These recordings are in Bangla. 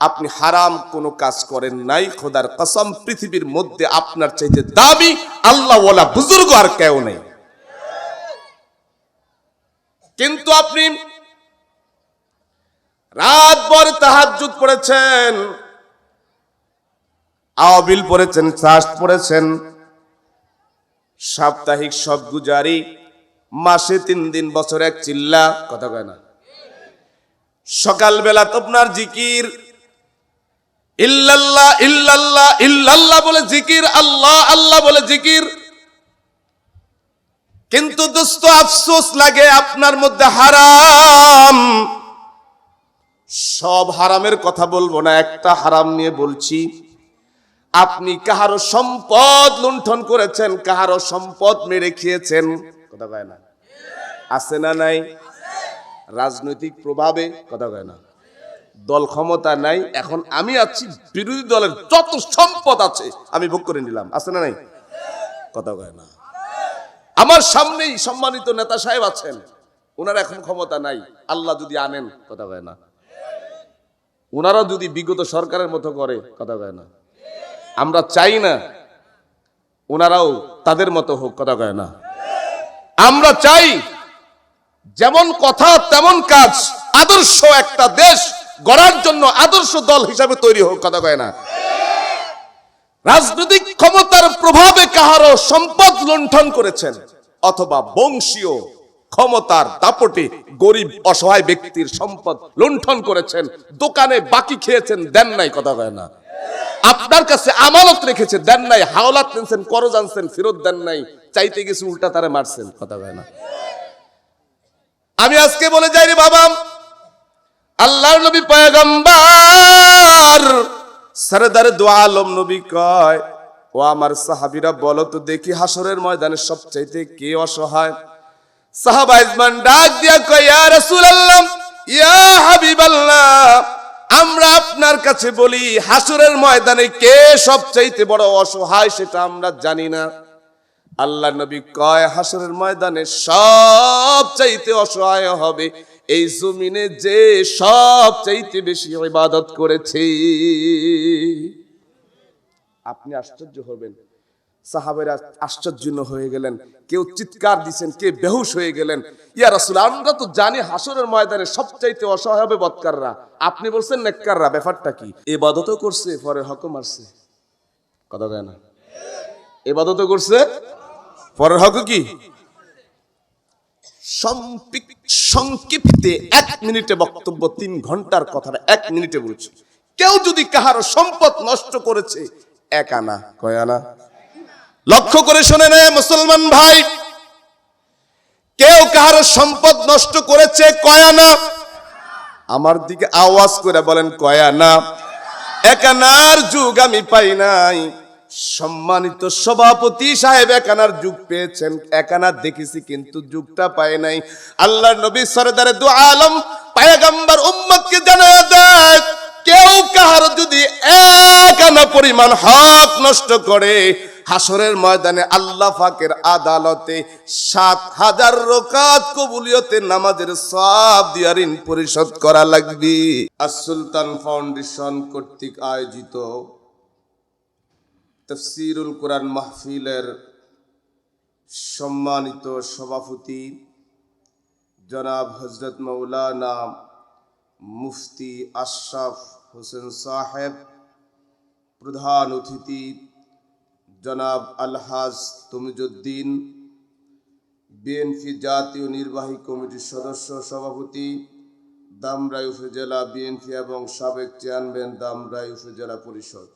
আপনি হারাম কোনো কাজ করেন নাই, খোদার কসম, পৃথিবীর মধ্যে আপনার চাইতে দাবি আল্লাহ ওয়ালা বুজুর্গ আর কেউ নেই। কিন্তু আপনি রাত ভর তাহাজ্জুদ পড়েছেন, আওয়াবিল পড়েছেন, চাষ পড়েছেন, সাপ্তাহিক সব গুজারি মাসে তিন দিন, বছর এক চিল্লা, কথা কয় না। সকালবেলা তো আপনার জিকির ইল্লাল্লাহ ইল্লাল্লাহ ইল্লাল্লাহ বলে জিকির, আল্লাহ আল্লাহ বলে জিকির। কিন্তু আফসোস লাগে, আপনার মধ্যে হারাম। সব হারামের কথা বলব না, একটা হারাম নিয়ে বলছি। আপনি কাহারো সম্পদ লুণ্ঠন করেছেন, কাহারো সম্পদ মেরে খেয়েছেন। কথা কয় না? আছে না নাই? রাজনৈতিক প্রভাবে? কথা কয় না? দল ক্ষমতা নাই, এখন আমি আছি, বিরোধী দলের যত সম্পদ আছে, আমি ভোগ করে নিলাম। আছে না নাই? কথা কয় না। আমার সামনেই সম্মানিত নেতা সাহেব আছেন ওনার এখন ক্ষমতা নাই, আল্লাহ যদি আনেন, কথা কয় না। ওনারা যদি বিগত সরকারের মতো করে, কথা কয় না। আমরা চাই না ওনারাও তাদের মতো হোক, কথা কয় না। আমরা চাই, যেমন কথা, তেমন কাজ, আদর্শ একটা দেশ গড়ার জন্য আদর্শ দল হিসাবে তৈরি হোক, কথা কয় না। রাজনৈতিক ক্ষমতার প্রভাবে কাহারও সম্পদ লুণ্ঠন করেছেন, অথবা বংশীয় ক্ষমতার দাপটে গরিব অসহায় ব্যক্তির সম্পদ লুণ্ঠন করেছেন, দোকানে বাকি খেয়েছেন, দেন নাই, কথা কয় না। আপনার কাছে আমানত রেখেছে, দেন নাই, হাওলাত নিয়েছেন করজ আনছেন, ফেরত দেন নাই, চাইতে গেছে উল্টা তারে মারছেন, কথা কয় না। আমি আজকে বলে যাই রে বাবা আল্লাহর নবী পয়গম্বর। সরদার দোয়া আলম নবী কয়, ও আমার সাহাবীরা, বলো তো দেখি হাসরের ময়দানে সবচাইতে কে অসহায়? সাহাবা ইজমান ডাক দিয়া কয়, ইয়া রাসূলুল্লাহ, ইয়া হাবিবাল্লাহ, আমরা আপনার কাছে বলি হাসরের ময়দানে কে সবচাইতে বড় অসহায় সেটা আমরা জানি না। আল্লাহ নবী কয় হাসরের ময়দানে সব চাইতে অসহায় হবে এই জমিনে যে সব চাইতে বেশি ইবাদত করেছে। আপনি আশ্চর্য হবেন। সাহাবেরা আশ্চর্য হয়ে গেলেন। কেউ চিৎকার দিছেন, কে বেহুশ হয়ে গেলেন। ইয়া রাসূল, আমরা তো জানি হাসরের ময়দানে সবচাইতে অসহায় হবে বৎকাররা। আপনি বলছেন নেককাররা, ব্যাপারটা কি? এবাদতও করছে, পরে হকম মারছে। কথা কয় না? এবাদতও করছে, পরের হক কি? সংক্ষিপ্তে এক মিনিটে বক্তব্য, তিন ঘণ্টার কথাটা এক মিনিটে বলছি। কেউ যদি কাহার সম্পদ নষ্ট করেছে, এক আনা, কয় আনা? লক্ষ্য করে শুনে নেয় মুসলমান ভাই, কেউ কাহার সম্পদ নষ্ট করেছে, কয় আনা? আমার দিকে আওয়াজ করে বলেন, কয় আনা? এক আনার যুগ আমি পাই নাই। সম্মানিত সভাপতি সাহেব, একানার যুগ পেয়েছেন। একানা দেখেছি কিন্তু যুগটা পায় নাই। আল্লাহ নবী সরদারে দু আলম পায়গাম্বার উম্মতকে জানা দেয়, কেউ কাহার যদি পরিমাণ হক নষ্ট করে হাসরের ময়দানে আল্লাহ আদালতে সাত হাজার রকাত কবুলিয়তে নামাজের সব দিয়া ঋণ পরিশোধ করা লাগবে। আর সুলতান ফাউন্ডেশন কর্তৃক আয়োজিত তফসিরুল কোরআন মাহফিলের সম্মানিত সভাপতি জনাব হজরত মৌলানা মুফতি আশরাফ হোসেন সাহেব, প্রধান অতিথি জনাব আলহাজ তমিজুদ্দিন, বিএনপি জাতীয় নির্বাহী কমিটির সদস্য সভাপতি দামরাই উপজেলা বিএনপি এবং সাবেক চেয়ারম্যান দামরাই উপজেলা পরিষদ।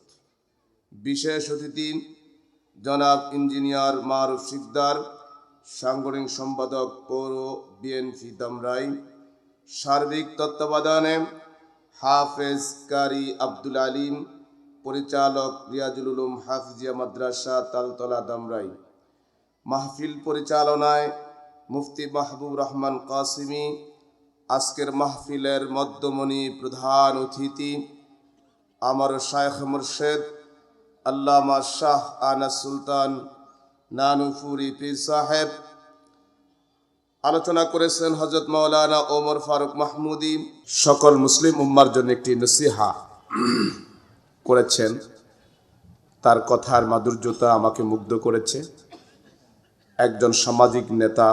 বিশেষ অতিথি জনাব ইঞ্জিনিয়ার মারুফ সিকদার, সাংগঠনিক সম্পাদক পৌর বিএনপি দামরাই, সার্বিক তত্ত্বাবধানে হাফেজ কারি আব্দুল আলিম, পরিচালক রিয়াজুল উলুম হাফিজিয়া মাদ্রাসা তালতলা দামরাই। মাহফিল পরিচালনায় মুফতি মাহবুব রহমান কাসিমি, আজকের মাহফিলের মধ্যমণি প্রধান অতিথি আমার শায়েখ মুর্শেদ আল্লামা শাহ আনা সুলতান নানুফুরি পীর সাহেব আলোচনা করেছেন হজরত মাওলানা ওমর ফারুক মাহমুদি। সকল মুসলিম উম্মার জন্য একটি নসিহা করেছেন। তার কথার মাধুর্যতা আমাকে মুগ্ধ করেছে। একজন সামাজিক নেতা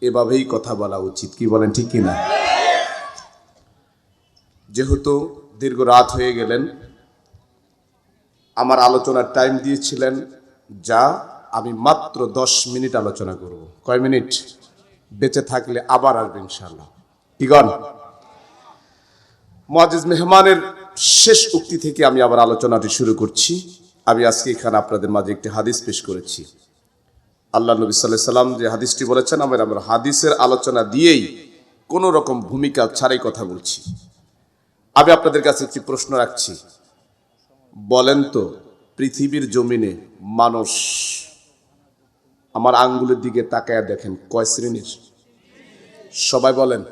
এভাবেই কথা বলা উচিত, কি বলেন, ঠিক কিনা? যেহেতু দীর্ঘ রাত হয়ে গেলেন আমার আলোচনার টাইম দিয়েছিলেন, যা আমি মাত্র দশ মিনিট আলোচনা করব। কয় মিনিট? বেঁচে থাকলে আবার আসবে ইনশাল্লাহ কিগন মজিজ মেহমানের শেষ উক্তি থেকে আমি আবার আলোচনাটি শুরু করছি। আমি আজকে এখানে আপনাদের মাঝে একটি হাদিস পেশ করেছি। আল্লাহ নবী সাল্লাহ সাল্লাম যে হাদিসটি বলেছেন, আমার আমরা হাদিসের আলোচনা দিয়েই কোনো রকম ভূমিকা ছাড়াই কথা বলছি। আমি আপনাদের কাছে একটি প্রশ্ন রাখছি। বলেন তো, পৃথিবীর জমিনে মানুষ আমার আঙ্গুলের দিকে তাকায়া দেখেন, কয় শ্রেণির? সবাই বলেন,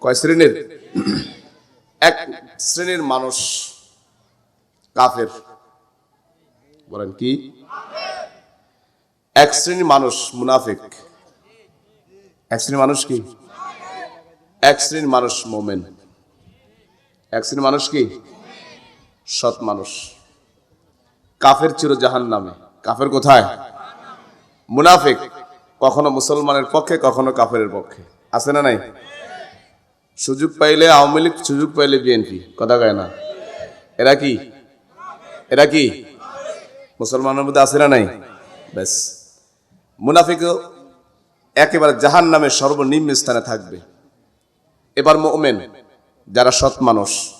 কয় শ্রেণির? এক শ্রেণির মানুষ কাফের। বলেন কি? এক শ্রেণির মানুষ মুনাফিক। এক শ্রেণির মানুষ কি? এক শ্রেণির মানুষ মোমেন। এক শ্রেণির মানুষ কি? সৎ মানুষ। কাফের চির জাহান নামে। কাফের কোথায়? মুনাফিক। কখনো মুসলমানের পক্ষে, কখনো কাফের পক্ষে। আছে না নাই? সুযোগ পাইলে, আওয়ামী লীগ সুযোগ পাইলে বিএনপি। কথা কয় না? এরা কি? এরা কি? মুসলমানের মধ্যে আছে না নাই? ব্যাস। মুনাফিক একেবারে জাহান নামে সর্বনিম্ন স্থানে থাকবে। এবার মোমেন, যারা সৎ মানুষ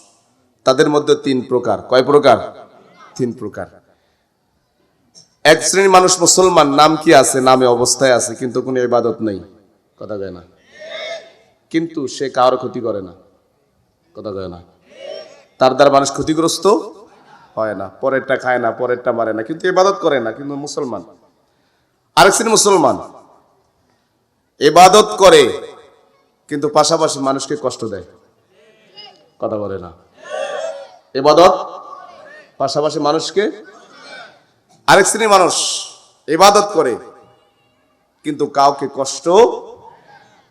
তাদের মধ্যে তিন প্রকার। কয় প্রকার? তিন প্রকার। এক শ্রেণির মানুষ মুসলমান, নাম কি আছে? নামে অবস্থায় আছে, কিন্তু কোনো ইবাদত নেই। কথা কয় না? কিন্তু সে কারও ক্ষতি করে না। কথা কয় না? তার দ্বারা মানুষ ক্ষতিগ্রস্ত হয় না। পরেরটা খায় না, পরেরটা মারে না, কিন্তু ইবাদত করে না, কিন্তু মুসলমান। আরেক শ্রেণি মুসলমান, ইবাদত করে, কিন্তু পাশাপাশি মানুষকে কষ্ট দেয়। কথা বলে না। ইবাদত, পাশাপাশি মানুষকে আরেক শ্রেণির মানুষ এবাদত করে, কিন্তু কাউকে কষ্ট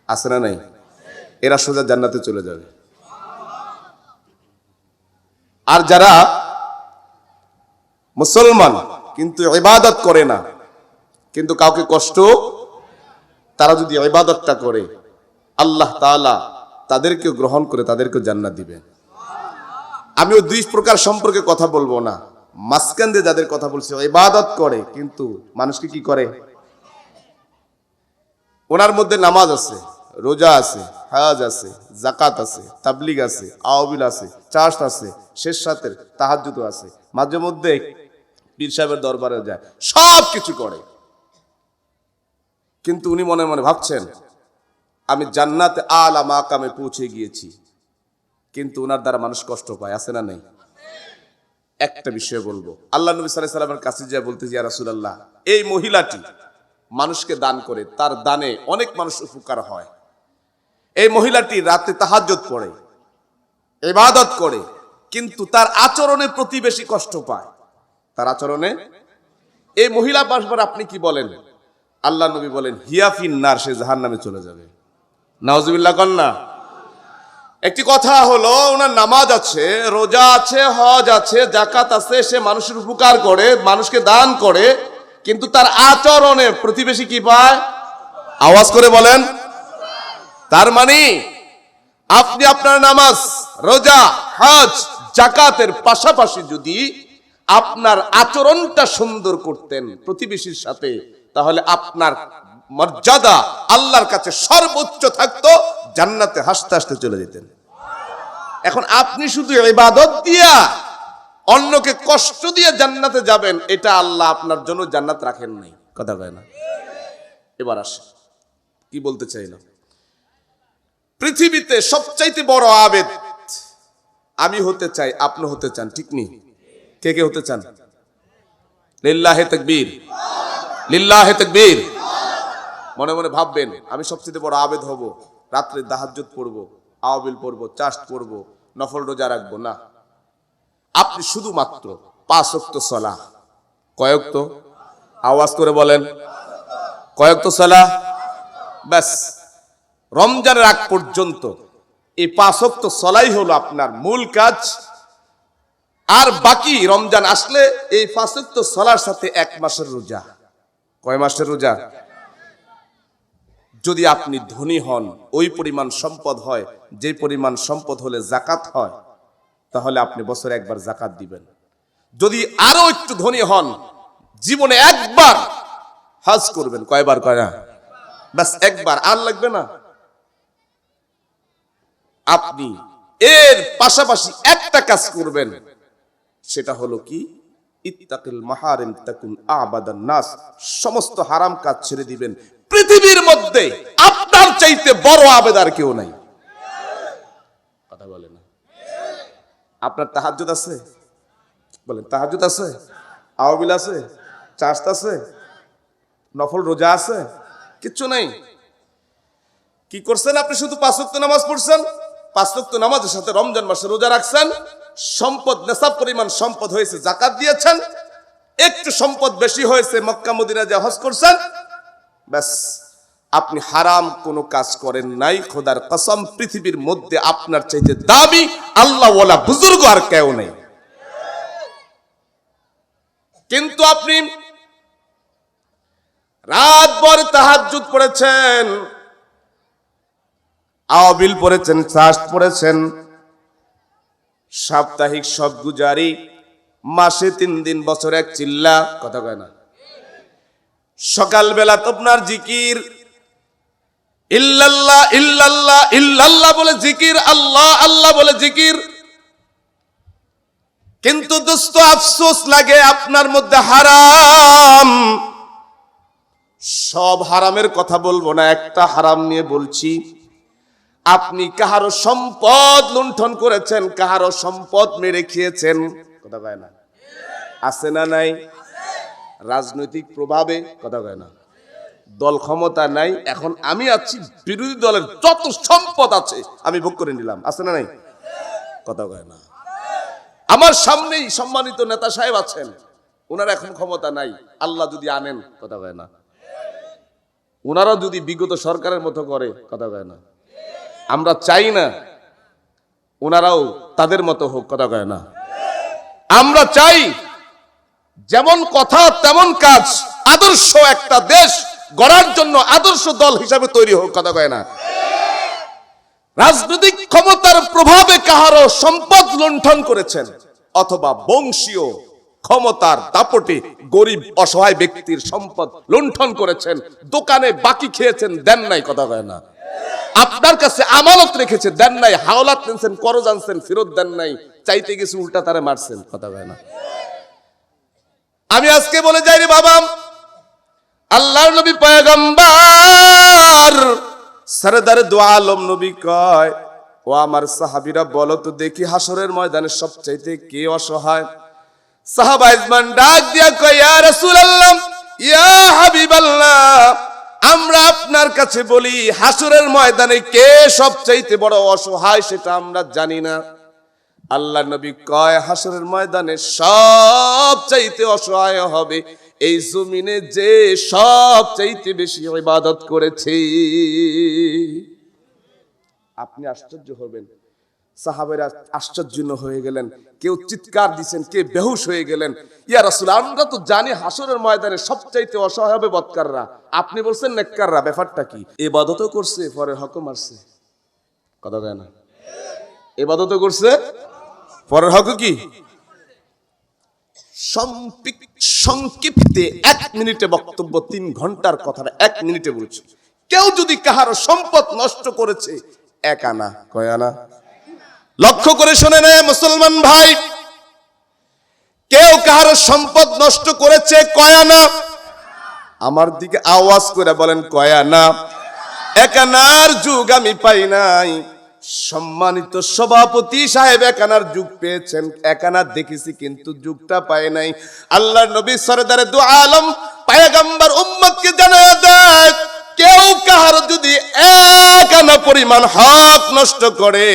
আছে না নাই? এরা সোজা জান্নাতে চলে যাবে। আর যারা মুসলমান, কিন্তু ইবাদত করে না, কিন্তু কাউকে কষ্ট, তারা যদি ইবাদতটা করে, আল্লাহ তাআলা তাদেরকে গ্রহণ করে তাদেরকে জান্নাত দিবেন। আমি ওই দুই প্রকার সম্পর্কে কথা বলব না। মাঝখান দিয়ে যাদের কথা বলছি ইবাদত করে, কিন্তু মানুষকে কি করে? ওনার মধ্যে নামাজ আছে, রোজা আছে, হাজ আছে জাকাত আছে, তাবলিগ আছে আওবিল আছে, চাষ আছে, শেষ সাতের তাহাজুদ আছে, মাঝে মধ্যে পীর সাহেবের দরবারে যায় সব কিছু করে। কিন্তু উনি মনে মনে ভাবছেন, আমি জান্নাতে আলা মাকামে পৌঁছে গিয়েছি। কিন্তু ওনার দ্বারা মানুষ কষ্ট পায়, আছে না নেই? একটা বিষয় বলব। আল্লাহ নবী সাল্লাহ সাল্লামের কাছে যা বলতে ইয়া রাসূলুল্লাহ, এই মহিলাটি মানুষকে দান করে, তার দানে অনেক মানুষ উপকার হয়। এই মহিলাটি রাতে তাহাজ্জুদ পড়ে, ইবাদত করে, কিন্তু তার আচরণে প্রতিবেশী কষ্ট পায়। তার আচরণে? এই মহিলা পাশবার আপনি কি বলেন? আল্লাহ নবী বলেন হিয়াফিন নার, সে জাহান নামে চলে যাবে। নাওজুবিল্লাহ কন্যা একটি কথা হলো, ওনার নামাজ আছে, রোজা আছে, হজ আছে জাকাত আছে, সে মানুষের উপকার করে, মানুষকে দান করে, কিন্তু তার আচরণে প্রতিবেশী কি পায়? আওয়াজ করে বলেন। তার মানে আপনি আপনার নামাজ, রোজা, হজ জাকাতের পাশাপাশি যদি আপনার আচরণটা সুন্দর করতেন প্রতিবেশীর সাথে, তাহলে আপনার মর্যাদা আল্লাহর কাছে সর্বোচ্চ থাকতো, জান্নাতে হাসতে হাসতে চলে যেতেন। এখন আপনি শুধু ইবাদত দিয়া অন্যকে কষ্ট দিয়ে জান্নাতে যাবেন, এটা আল্লাহ আপনার জন্য জান্নাত রাখেন নাই। কথা কয় না? এবার আসে। কি বলতে চাইলাম? পৃথিবীতে সবচাইতে বড় আবেদ আমি হতে চাই, আপনি হতে চান, ঠিক নেই কে কে হতে চান? লিল্লাহে তাকবীর। লিল্লাহে তাকবীর। মনে মনে ভাববেন, আমি সবচেয়ে বড় আবেদ হব রাত্রে দাহাজ্জুদ পড়ব, আওয়াবিল পড়ব চাষ পড়ব নফল রোজা রাখব, না। আপনি শুধুমাত্র পাঁচ অক্ত সলা আওয়াজ করে বলেন। কয়েক তো সলা ব্যাস। রমজানের আগ পর্যন্ত এই পাঁচক্ত সলাই হলো আপনার মূল কাজ। আর বাকি রমজান আসলে এই পাঁচক্ত সলার সাথে এক মাসের রোজা। কয় মাসের রোজা? যদি আপনি ধনী হন, ওই পরিমাণ সম্পদ হয়, যে পরিমাণ সম্পদ হলে জাকাত হয়, তাহলে আপনি বছরে একবার জাকাত দিবেন। যদি আরও একটু ধনী হন, জীবনে একবার হজ করবেন। কয়বার কয় না? ব্যাস, একবার। আর লাগবে না। আপনি এর পাশাপাশি একটা কাজ করবেন, সেটা হলো কি? ইত্তাকিল মাহারিম তাকুন আবাদান নাস। সমস্ত হারাম কাজ ছেড়ে দিবেন। পৃথিবীর মধ্যে আপনার চাইতে বড় আবেদার কেউ নাই। কথা বলে না। আপনার তাহাজ্জুদ আছে? বলেন, তাহাজ্জুদ আছে? আওয়াবিল আছে? চাষত আছে? নফল রোজা আছে? কিচ্ছু নাই। কি করছেন আপনি? শুধু পাঁচক্ত নামাজ পড়ছেন? পাঁচক্ত নামাজের সাথে রমজান মাসে রোজা রাখছেন? সম্পদ, নেশাব পরিমাণ সম্পদ হয়েছে, জাকাত দিয়েছেন? একটু সম্পদ বেশি হয়েছে, মক্কা মদিনা যে হজ করছেন? ব্যাস, আপনি হারাম কোনো কাজ করেন নাই, খোদার কসম, পৃথিবীর মধ্যে আপনার চাইতে দাবি আল্লাহ বুজুর্গ আর কেউ নেই। কিন্তু আপনি রাতভর তাহাজ্জুদ পড়েছেন আওয়াবিল পড়েছেন, চাষ পড়েছেন, সাপ্তাহিক সব গুজারি মাসে তিন দিন, বছর এক চিল্লা, কথা কয় না। সকালবেলা তো আপনার জিকির। ইল্লাল্লাহ ইল্লাল্লাহ ইল্লাল্লাহ বলে জিকির, আল্লাহ আল্লাহ বলে জিকির। কিন্তু দোস্ত আফসোস লাগে, আপনার মধ্যে হারাম। সব হারামের কথা বলব না, একটা হারাম নিয়ে বলছি। আপনি কাহারো সম্পদ লুণ্ঠন করেছেন, কাহারো সম্পদ মেরে খেয়েছেন। কথা না? আছে না নাই? রাজনৈতিক প্রভাবে, কথা কয় না, দল ক্ষমতা নাই, এখন আমি আছি বিরোধী দলের যত সম্পদ আছে, আমি ভোগ করে নিলাম, আছে না নাই? কথা কয় না। আমার সামনেই সম্মানিত নেতা সাহেব আছেন, ওনার এখন ক্ষমতা নাই, আল্লাহ যদি আনেন, কথা কয় না। ওনারা যদি বিগত সরকারের মতো করে, কথা কয় না। আমরা চাই না ওনারাও তাদের মতো হোক, কথা কয় না। আমরা চাই যেমন কথা, তেমন কাজ। আদর্শ একটা দেশ গড়ার জন্য আদর্শ দল হিসাবে তৈরি হোক, কথা কয় না। রাজনৈতিক ক্ষমতার প্রভাবে কাহারও সম্পদ লুণ্ঠন করেছেন, অথবা বংশীয় ক্ষমতার দাপটে গরিব অসহায় ব্যক্তির সম্পদ লুণ্ঠন করেছেন, দোকানে বাকি খেয়েছেন, দেন নাই, কথা কয় না। আপনার কাছে আমানত রেখেছে, দেন নাই, হাওলাত নিয়েছেন করজ আনছেন, ফেরত দেন নাই, চাইতে গেছে উল্টা তারে মারছেন, কথা কয় না। আমি আজকে বলে যাই রে বাবা, আল্লাহর নবী পয়গম্বর, সরদার দু আলম নবী কয়, ও আমার সাহাবিরা বলো তো দেখি হাসরের ময়দানে সবচাইতে কে অসহায়। সাহাবা ইজমান ডাক দিয়া কয়, ইয়া রাসূলুল্লাহ, ইয়া হাবিবাল্লাহ, আমরা আপনার কাছে বলি হাসরের ময়দানে কে সবচাইতে বড় অসহায় সেটা আমরা জানি না। আল্লাহ নবী কয় হাসরের ময়দানে সব চাইতে অসহায় হবে। এই জমিনে যে সব চাইতে বেশি ইবাদত করেছে। আপনি আশ্চর্য হবেন। সাহাবেরা আশ্চর্য হয়ে গেলেন। কেউ চিৎকার দিছেন কে বেহুশ হয়ে গেলেন। ইয়া রাসূল, আমরা তো জানি হাসরের ময়দানে সবচাইতে অসহায় হবে বৎকাররা। আপনি বলছেন নেককাররা, ব্যাপারটা কি? ইবাদতও করছে, পরে হক মারছে। কথা কয় না। ইবাদতও করছে পরের হক কি? সংক্ষিপ্তে এক মিনিটে বক্তব্য, তিন ঘণ্টার কথাটা এক মিনিটে বলছি। কেউ যদি কাহার সম্পদ নষ্ট করেছে, এক আনা, কয় আনা? লক্ষ্য করে শুনে নে মুসলমান ভাই। কেউ কাহার সম্পদ নষ্ট করেছে, কয় আনা? আমার দিকে আওয়াজ করে বলেন, কয় আনা? এক আনার যুগ আমি পাই নাই। সম্মানিত সভাপতি সাহেব, একানার যুগ পেয়েছেন। একানা দেখেছি কিন্তু যুগটা পায় নাই। আল্লাহ নবী সরদারে দু আলম পায়গাম্বার উম্মতকে জানা দেয়, কেউ কাহার যদি এক আনা পরিমাণ হক নষ্ট করে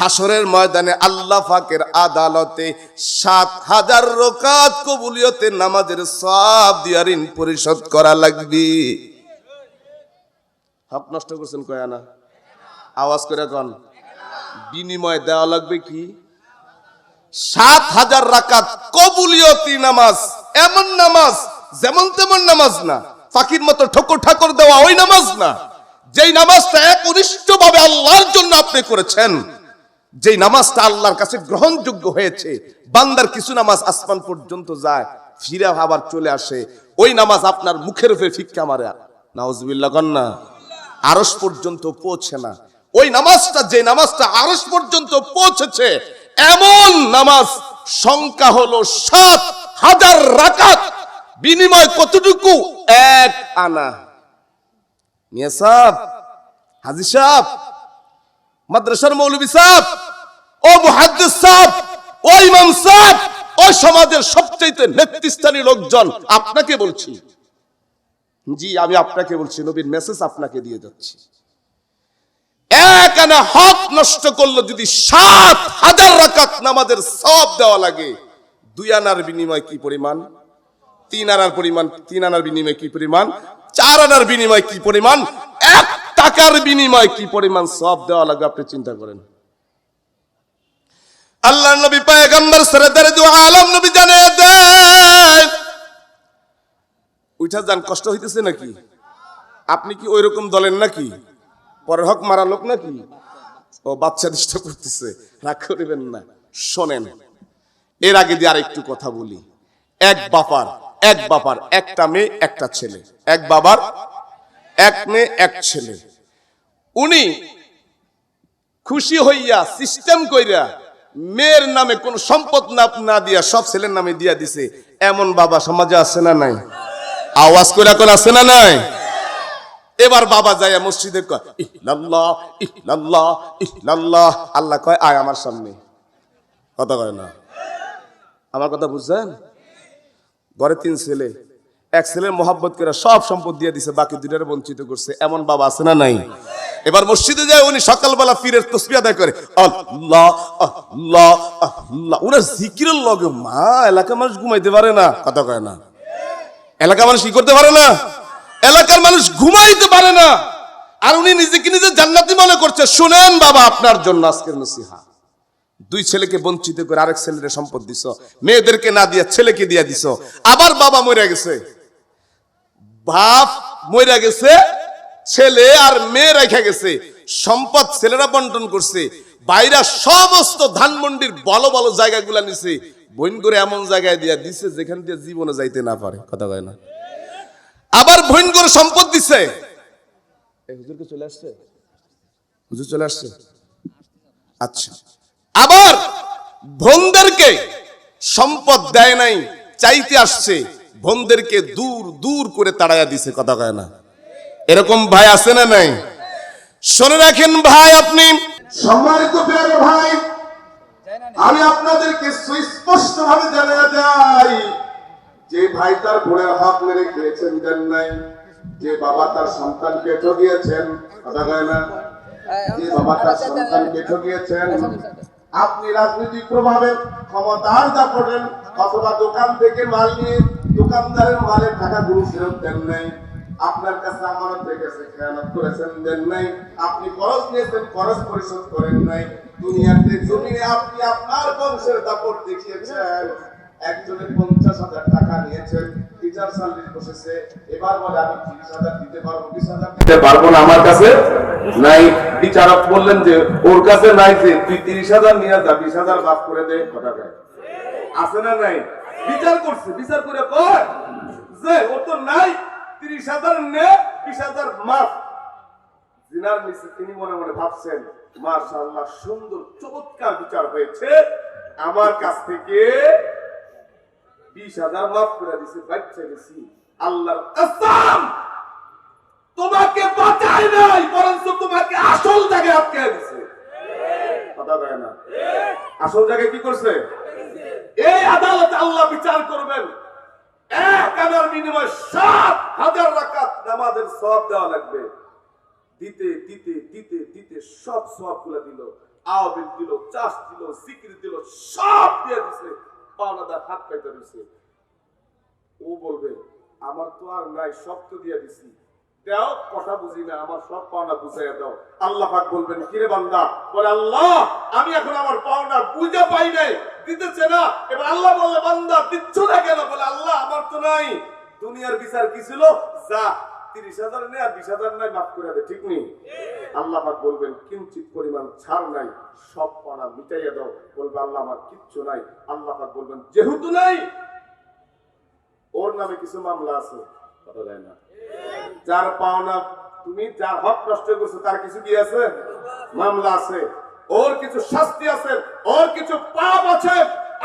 হাসরের ময়দানে আল্লাহ ফাকের আদালতে সাত হাজার রকাত কবুলিয়তে নামাজের সব দিয়া ঋণ পরিশোধ করা লাগবে। হক নষ্ট করছেন কয় আনা? আওয়াজ করে কন। বিনিময় দেওয়া লাগবে কি? সাত হাজার রাকাত কবুলিয়তি নামাজ, এমন নামাজ, যেমন তেমন নামাজ না। ফাকির মতো ঠোকর ঠাকুর দেওয়া ওই নামাজ না। যেই নামাজটা একনিষ্ঠ ভাবে আল্লাহর জন্য আপনি করেছেন, যেই নামাজটা আল্লাহর কাছে গ্রহণযোগ্য হয়েছে, বান্দার কিছু নামাজ আসমান পর্যন্ত যায়, ফিরে আবার চলে আসে, ওই নামাজ আপনার মুখের উপরে ফিক্কা মারে। নাউজুবিল্লাহ, কন্যা। আরস পর্যন্ত পৌঁছে না। ওই নামাজটা, যে নামাজটা আরস পর্যন্ত পৌঁছেছে, এমন নামাজ সংখ্যা হলো সাত হাজার রাকাত। বিনিময় কতটুকু? এক আনা। মিয়া সাহ হাজি সাহ মাদ্রাসার মৌলবী সাহ ও মুহাদ্দিস সাহ ও ইমাম সাহ ও সমাজের সবচেয়ে নেতৃস্থানীয় লোকজন, আপনাকে বলছি। জি, আমি আপনাকে বলছি, নবীর মেসেজ আপনাকে দিয়ে যাচ্ছি। এক আনা হক নষ্ট করল যদি সাত হাজার রাকাত নামাজের সব দেওয়া লাগে, দুই আনার বিনিময় কি পরিমাণ? তিন আনার পরিমাণ, তিন আনার বিনিময় কি পরিমাণ? চার আনার বিনিময় কি পরিমাণ? এক টাকার বিনিময় কি পরিমাণ সব দেওয়া লাগবে আপনি চিন্তা করেন। আল্লাহ নবী পায়গাম্বর সরদার আলম নবী জানে উঠা যান, কষ্ট হইতেছে নাকি? আপনি কি ওই রকম দলেন নাকি? পরের হক মারা লোক নাকি? ও বাচ্চা দিষ্ট করতেছে, রাগ করিবেন না। শোনেন, এর আগে দিয়ে আরেকটু কথা বলি। এক বাপার এক বাপার, একটা মেয়ে, একটা ছেলে। এক বাবার, এক মেয়ে, এক ছেলে। উনি খুশি হইয়া সিস্টেম কইরা মেয়ের নামে কোন সম্পদ না দিয়া সব ছেলের নামে দিয়া দিছে। এমন বাবা সমাজে আছে না নাই? আওয়াজ করে কোন আছে না নাই? এবার বাবা যায় মসজিদে কয় ইহলাল্লাহ আল্লাহ কয়, আয় আমার সামনে। কথা কয় না। আমার কথা বুঝছেন? ঘরে তিন ছেলে। এক ছেলের মোহাব্বত করে সব সম্পদ দিয়ে দিছে, বাকি দুটারে বঞ্চিত করছে। এমন বাবা আছে না নাই? এবার মসজিদে যায়, উনি সকালবেলা ফিরের তসবি আদায় করে, আল্লাহ জিকিরের লগে মা এলাকা মানুষ ঘুমাইতে পারে না। কথা কয় না। এলাকা মানুষ কি করতে পারে না? এলাকার মানুষ ঘুমাইতে পারে না। আর উনি নিজেকে নিজে জান্নাতি মনে করছে। শুনেন বাবা, আপনার জন্য আজকের নসিহা। দুই ছেলেকে বঞ্চিত করে আরেক ছেলের সম্পদ দিছ। মেয়েদেরকে না দিয়া ছেলেকে দিয়া দিছ। আবার বাবা মরে গেছে। বাপ মরে গেছে, ছেলে আর মেয়ে রেখে গেছে। সম্পদ ছেলেরা বন্টন করছে। বাইরা সমস্ত ধানমন্ডির বলো বলো জায়গাগুলা নিছে। বইন করে এমন জায়গায় দিয়া দিছে যেখান দিয়ে জীবনে যাইতে না পারে। কথা কয় না। আবার বইন করে সম্পদ দিছে। এই হুজুরকে চলে আসছে? হুজুর চলে আসছে? আচ্ছা। আবার বোনদেরকে সম্পদ দেয় নাই চাইতে আসছে বোনদেরকে দূর দূর করে তাড়াইয়া দিছে কথা কয় না। এরকম ভাই আছে না নাই? শুনে রাখেন ভাই আপনি। সম্মানিত প্রিয় ভাই আমি আপনাদেরকে সুস্পষ্ট ভাবে জানা যাই যে ভাই তার বোনের হাত মেরে খেয়েছেন দেন নাই? যে বাবা তার সন্তানকে ঠকিয়েছেন, কথা কয় না? যে বাবা তার সন্তানকে ঠকিয়েছেন, আপনি রাজনৈতিক প্রভাবে ক্ষমতার দাপটেন অথবা দোকান থেকে মাল নিয়ে দোকানদারের মালের টাকাগুলো ফেরত দেন নাই। আপনার কাছে আমানত রেখেছে, খেয়ানত করেছেন, দেন নাই। আপনি খরচ নিয়েছেন, খরচ পরিশোধ করেন নাই। দুনিয়াতে জমিনে আপনি আপনার বংশের দাপট দেখিয়েছেন। একজনের পঞ্চাশ হাজার টাকা নিয়েছেন টিচার সার্ভিস বসেছে, এবার বলে আমি তিরিশ হাজার দিতে পারব, বিশ হাজার দিতে পারব না আমার কাছে? নাই, বিচারক বললেন যে, ওর কাছে নাই যে, তুই তিরিশ হাজার নিয়ে যা, বিশ হাজার মাফ করে দে, কথা কয়। আছে না নাই? বিচার করছে, বিচার করে কয় যে ও তো নাই, তিরিশ হাজার নে, বিশ হাজার মাফ। জিনার নিচে তিনি মনে মনে ভাবছেন, মাশাআল্লাহ সুন্দর, চমৎকার বিচার হয়েছে, আমার কাছ থেকে বিশ হাজার মাফ করে দিছে, বাচ্চা গেছি। আল্লাহর কসম! তোমাকে বাঁচায় নাই, বরঞ্চ তোমাকে আসল জায়গায় আটকে দিছে। আসল জায়গায় কি করছে? এই আদালতে আল্লাহ বিচার করবেন। এক আনার বিনিময়ে সাত হাজার রাকাত নামাজের সব দেওয়া লাগবে। দিতে দিতে দিতে দিতে সব সবগুলা দিল আওয়াবিল দিল, চাষ দিল, সিকরি দিল, সব দিয়ে দিছে। পাওনাদার হাত পাইতে দিছে ও বলবে, আমার তো আর নাই, সব তো দিয়ে দিছি। দাও, কথা বুঝি না, আমার সব পাওনা বুঝাইয়া দাও। আল্লাহ পাক বলবেন, কিরে বান্দা? বলে, আল্লাহ, আমি এখন আমার পাওনা বুঝা পাই নাই, দিতেছে না। এবার আল্লাহ বলে বান্দা, দিচ্ছ না কেন? বলে, আল্লাহ, আমার তো নাই। দুনিয়ার বিচার কি ছিল? যা, তিরিশ হাজার নেই আর বিশ হাজার নাই, মাফ করে দে, ঠিক নেই? আল্লাহ বলবেন, কিঞ্চিত পরিমাণ ছাড় নাই, সব পাওনা মিটাইয়া দাও। বলবে, আল্লাহ আমার কিচ্ছু নাই। আল্লাহ বলবেন, যেহেতু নাই, ওর নামে কিছু মামলা আছে। কথা যায় না। যার পাওনা তুমি যার হক নষ্ট করছ, তার কিছু কি আছে? মামলা আছে। ওর কিছু শাস্তি আছে, ওর কিছু পাপ আছে।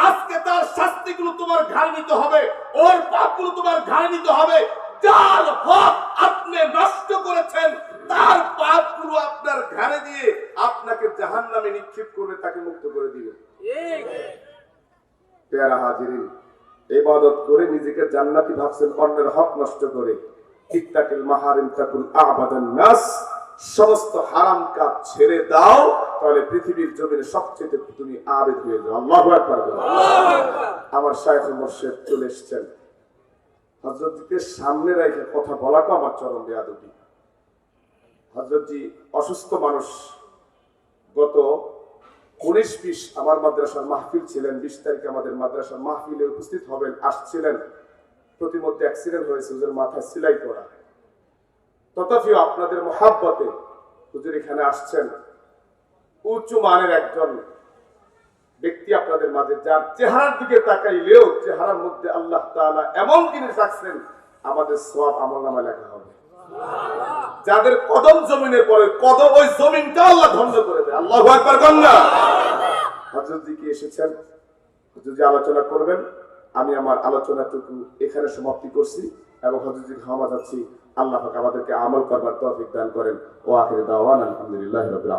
আজকে তার শাস্তিগুলো তোমার ঘাড়ে নিতে হবে, ওর পাপগুলো তোমার ঘাড়ে নিতে হবে। যার হক আপনি নষ্ট করেছেন তার পাপগুলো আপনার ঘাড়ে দিয়ে আপনাকে জাহান্নামে নিক্ষেপ করবে তাকে মুক্ত করে দিবে। পেয়ারা হাজিরিন ইবাদত করে নিজেকে জান্নাতি ভাবছেন অন্যের হক নষ্ট করে। ইত্তাকিল মাহারিম তাকুল আবাদান নাস সমস্ত হারাম কাজ ছেড়ে দাও তাহলে পৃথিবীর জমিনে সবচেয়ে তুমি আবেদ হয়ে যাও। আল্লাহু আমার শাইখ মুর্শিদ চলে এসেছেন। হযরতকে সামনে রেখে কথা বলাটা আমার চরম বেয়াদবি। হযরতজি অসুস্থ মানুষ। গত উনিশ বিশ আমার মাদ্রাসার মাহফিল ছিলেন, বিশ তারিখে আমাদের মাদ্রাসার মাহফিলে উপস্থিত হবেন, আসছিলেন। প্রতিমধ্যে অ্যাক্সিডেন্ট হয়েছে, ওদের মাথায় সিলাই করা তথাপিও আপনাদের মহাব্বতে হুজুর এখানে আসছেন। উচ্চ মানের একজন ব্যক্তি আপনাদের মাঝে যার চেহারার দিকে তাকাইলেও চেহারার মধ্যে আল্লাহ তাআলা এমন জিনিস রাখছেন, আমাদের সব আমল নামা লেখা হবে। যাদের কদম জমিনের পরে কদম, ওই জমিনটা আল্লাহ ধ্বংস করে দেয়। আল্লাহ একবার কন্যা হজরত জি কি এসেছেন। যদি আলোচনা করবেন, আমি আমার আলোচনাটুকু এখানে সমাপ্তি করছি এবং হজরত জি ক্ষমা যাচ্ছি আল্লাহ আমাদেরকে আমল করবার তৌফিক দান করেন। ও আখির দাওয়ান আলহামদুলিল্লাহ রাব্বিল